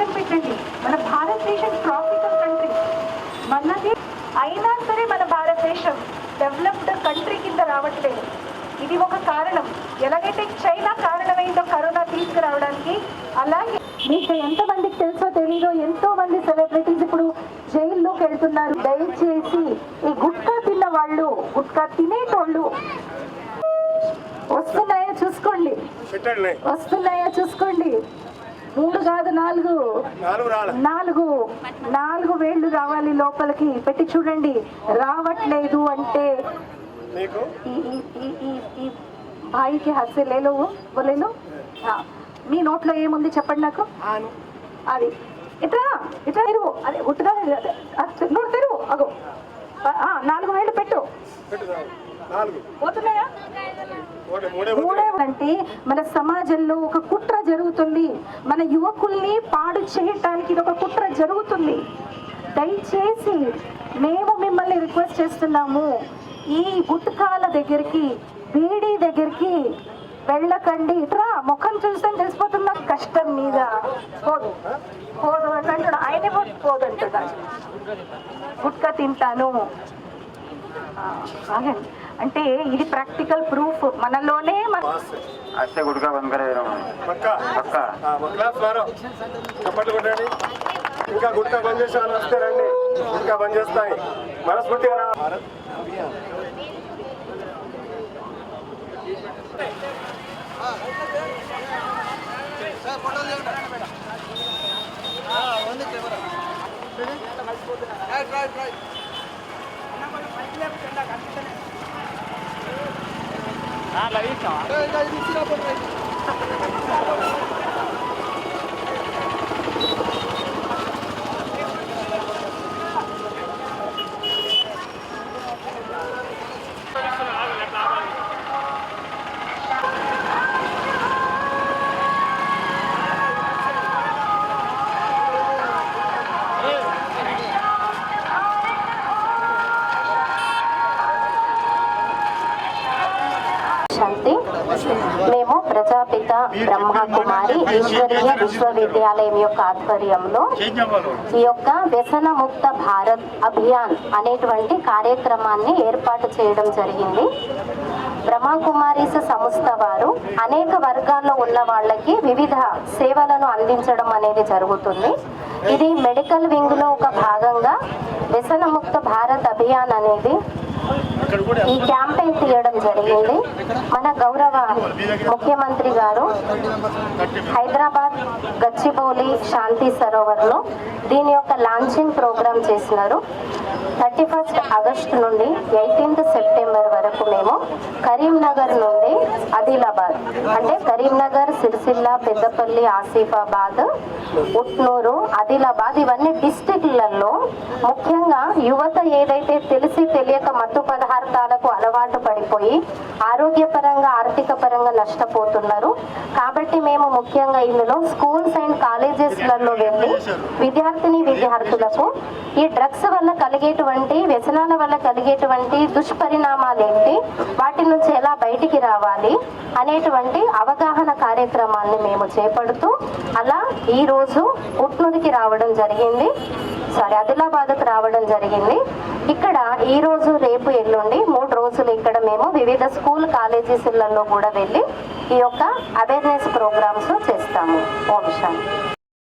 పక్కన పెట్టండి మన భారతదేశం ట్రాపికల్ కంట్రీ మనది అయినా సరే మన భారతదేశం డెవలప్డ్ కంట్రీ కింద రావట్లేదు. ఇది ఒక కారణం. ఎలాగైతే చైనా కారణమైందో కరోనా తీసుకురావడానికి అలాగే మీకు ఎంతమందికి తెలుసో తెలీదో ఎంతో మంది సెలబ్రిటీస్ ఇప్పుడు జైల్లోకి వెళ్తున్నారు. దయచేసి ఈ గుట్కా తిన్న వాళ్ళు గుట్కా తినేటోళ్ళు వస్తున్నాయో చూసుకోండి. వస్తున్నాయో చూసుకోండి. మూడు కాదు నాలుగు. నాలుగు నాలుగు. వేళ్ళు రావాలి లోపలికి. పెట్టి చూడండి. రావట్లేదు అంటే భాయికి హస్సే లేలో బోలేలో? మీ నోట్లో ఏముంది చెప్పండి నాకు? అది. ఇట్లా ఇట్లా తెరువు. అదే గుట్టుగా నోటు తెరువు. అగో. నాలుగు వేళ్ళు పెట్టు. పోతున్నాయా? మన సమాజంలో ఒక కుట్ర జరుగుతుంది. మన యువకుల్ని పాడు చేయటానికి ఇది ఒక కుట్ర జరుగుతుంది. దయచేసి మేము మిమ్మల్ని రిక్వెస్ట్ చేస్తున్నాము. ఈ గుట్కాల దగ్గరికి బీడీ దగ్గరికి వెళ్ళకండి. ఇట్రా ముఖం చూస్తే తెలిసిపోతుంది నాకు కష్టం మీద. పోదు. పోదు అని అంటాడు ఆయనే పోదు. అంటున్నాడు గుట్కా తింటాను. ఆగండి. అంటే ఇది ప్రాక్టికల్ ప్రూఫ్ మనలోనే మన అచ్చే గుడ్గా ఇంకా గుట్కా బంద్ చేసే వాళ్ళు వస్తే రండి. గుట్కా బంద్ చేస్తాయి. మనస్ఫూర్తిగా రా right Ah, l'avete visto? Eh, l'avete visto dopo శాంతి. మేము ప్రజాపిత బ్రహ్మకుమారి ఈశ్వరీయ విశ్వవిద్యాలయం యొక్క ఆధ్వర్యంలో ఈ యొక్క వ్యసన ముక్త భారత్ అభియాన్ అనేటువంటి కార్యక్రమాన్ని ఏర్పాటు చేయడం జరిగింది. బ్రహ్మకుమారీస్ సంస్థ వారు అనేక వర్గాల్లో ఉన్న వాళ్ళకి వివిధ సేవలను అందించడం అనేది జరుగుతుంది. ఇది మెడికల్ వింగ్లో ఒక భాగంగా వ్యసన ముక్త భారత్ అభియాన్ అనేది ఈ క్యాంపెయిన్ తీయడం జరిగింది. మన గౌరవ ముఖ్యమంత్రి గారు హైదరాబాద్ గచ్చిబౌలి శాంతి సరోవర్లో దీని యొక్క లాంచింగ్ ప్రోగ్రామ్ చేసినారు. థర్టీ ఫస్ట్ ఆగస్టు నుండి ఎయిటీన్త్ సెప్టెంబర్ వరకు మేము కరీంనగర్ నుండి ఆదిలాబాద్ అంటే కరీంనగర్ సిరిసిల్ల పెద్దపల్లి ఆసిఫాబాద్ ఉట్నూరు ఆదిలాబాద్ ఇవన్నీ డిస్టిక్లలో ముఖ్యంగా యువత ఏదైతే తెలిసి తెలియక మత్తు పదార్థాలకు అలవాటు పడిపోయి ఆరోగ్యపరంగా ఆర్థిక పరంగా నష్టపోతున్నారు. కాబట్టి మేము ముఖ్యంగా ఇందులో స్కూల్స్ అండ్ కాలేజెస్లలో వెళ్ళి విద్యార్థిని విద్యార్థులకు ఈ డ్రగ్స్ వల్ల కలిగేటువంటి వ్యసనాల వల్ల కలిగేటువంటి దుష్పరిణామాలు ఏంటి వాటి నుంచి ఎలా బయటికి రావాలి అనేటువంటి అవగాహన కార్యక్రమాన్ని మేము చేపడుతూ అలా ఈ రోజు ఉట్నూరికి రావడం జరిగింది. సారీ ఆదిలాబాద్కు రావడం జరిగింది. ఇక్కడ ఈ రోజు రేపు ఎల్లుండి మూడు రోజులు ఇక్కడ మేము వివిధ స్కూల్ కాలేజీస్లలో కూడా వెళ్ళి ఈ యొక్క అవేర్నెస్ ప్రోగ్రామ్స్ చేస్తాము. ఓం